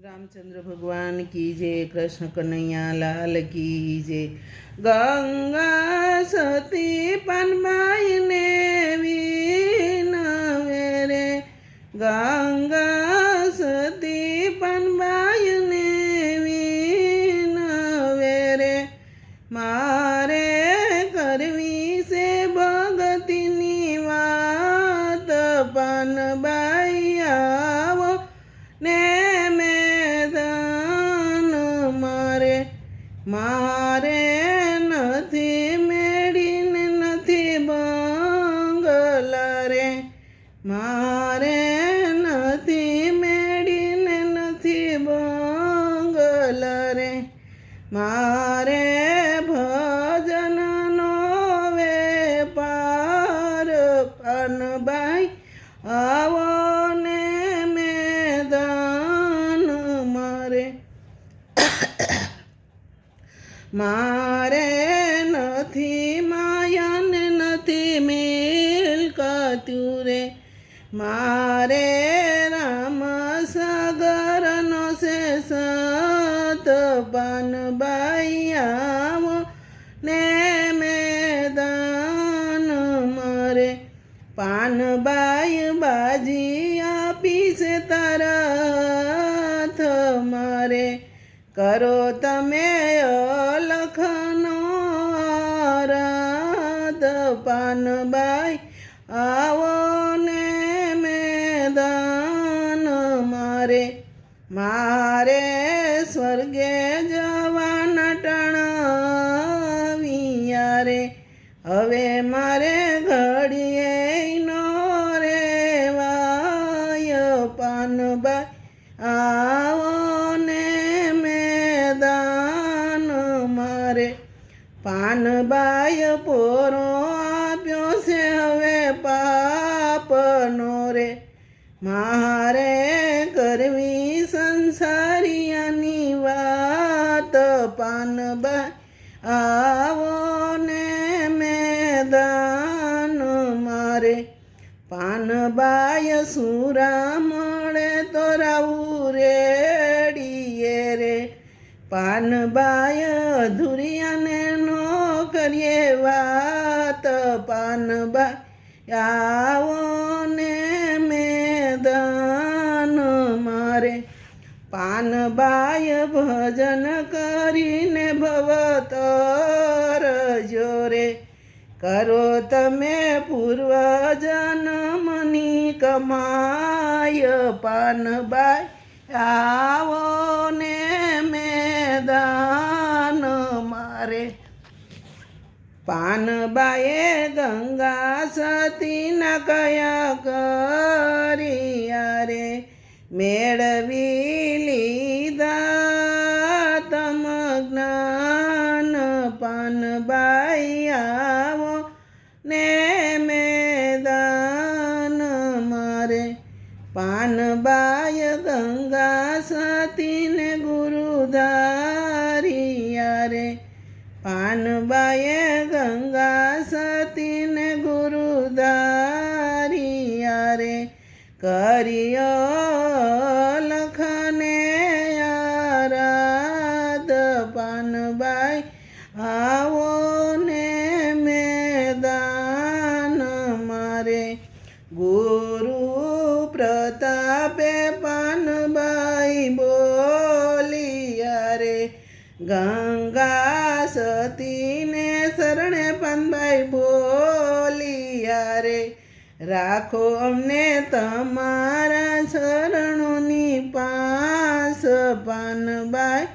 રામચંદ્ર ભગવાન કી જે કૃષ્ણ કનૈયા લાલ કી જે ગંગા સતી પાનબાઈને મારે નથી મેળીને નથી બંગલા રે. મારે નથી મેળીને નથી બંગલા રે. મારે મારે નથી માયન નથી મિલકતું રે. મારે રામ સાગરનો છે સત પાનબાઈ આવો ને મેદાન મારે. પાનબાઈ બાજી આપી છે તારા મારે. કરો તમે લખનો રાત પાનબાઈ, આવો ને મેદાન મારે. મારે સ્વર્ગે જવાના ટણાવિયા રે. હવે મારે ઘડીએ નો રેવાય પાનબાઈ આવો પાનબાઈ પોરો આપ્યો છે હવે પાપનો રે. મારે કરવી સંસારિયાની વાત પાનબાય આવો ને મેદાન મારે. પાનબાય સુરા મળે તો રાવું રેડીએ રે. પાનબાય અધુરિયાને નો કરીએ વાત પાનબા આવો ને મેદાન મારે. પાનબાય ભજન કરીને ભવતર જોરે. કરો તમે પૂર્વ જન્મની કમાય પાનબાઈ આવો પાનબાએ ગંગા સતીના કયા કર્યા રે? મેળવી લીધા તમ જ્ઞાન પાનબાઈ આવો ને મેદાન મારે પાનબાય ગંગા સતીને ગુરુધારિયા રે. પાનબાએ ગંગા સતીને ગુરુદારિયા રે કરિયો લખને યારાદ પાનબાઈ આવો ને મેદાન મારે ગુરુ પ્રતાપે પાનબાઈ બોલિયા રે ગંગા પાનબાઈ બોલિયા રે. રાખો અમને તમારા શરણોની પાસ પાનબાઈ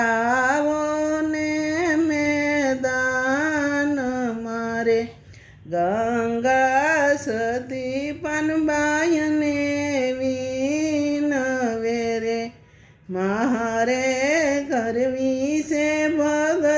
આવો ને મેદાન મારે. ગંગા સતી પાનબાઈને વિનવે રે મારે કરવી છે ભગતીની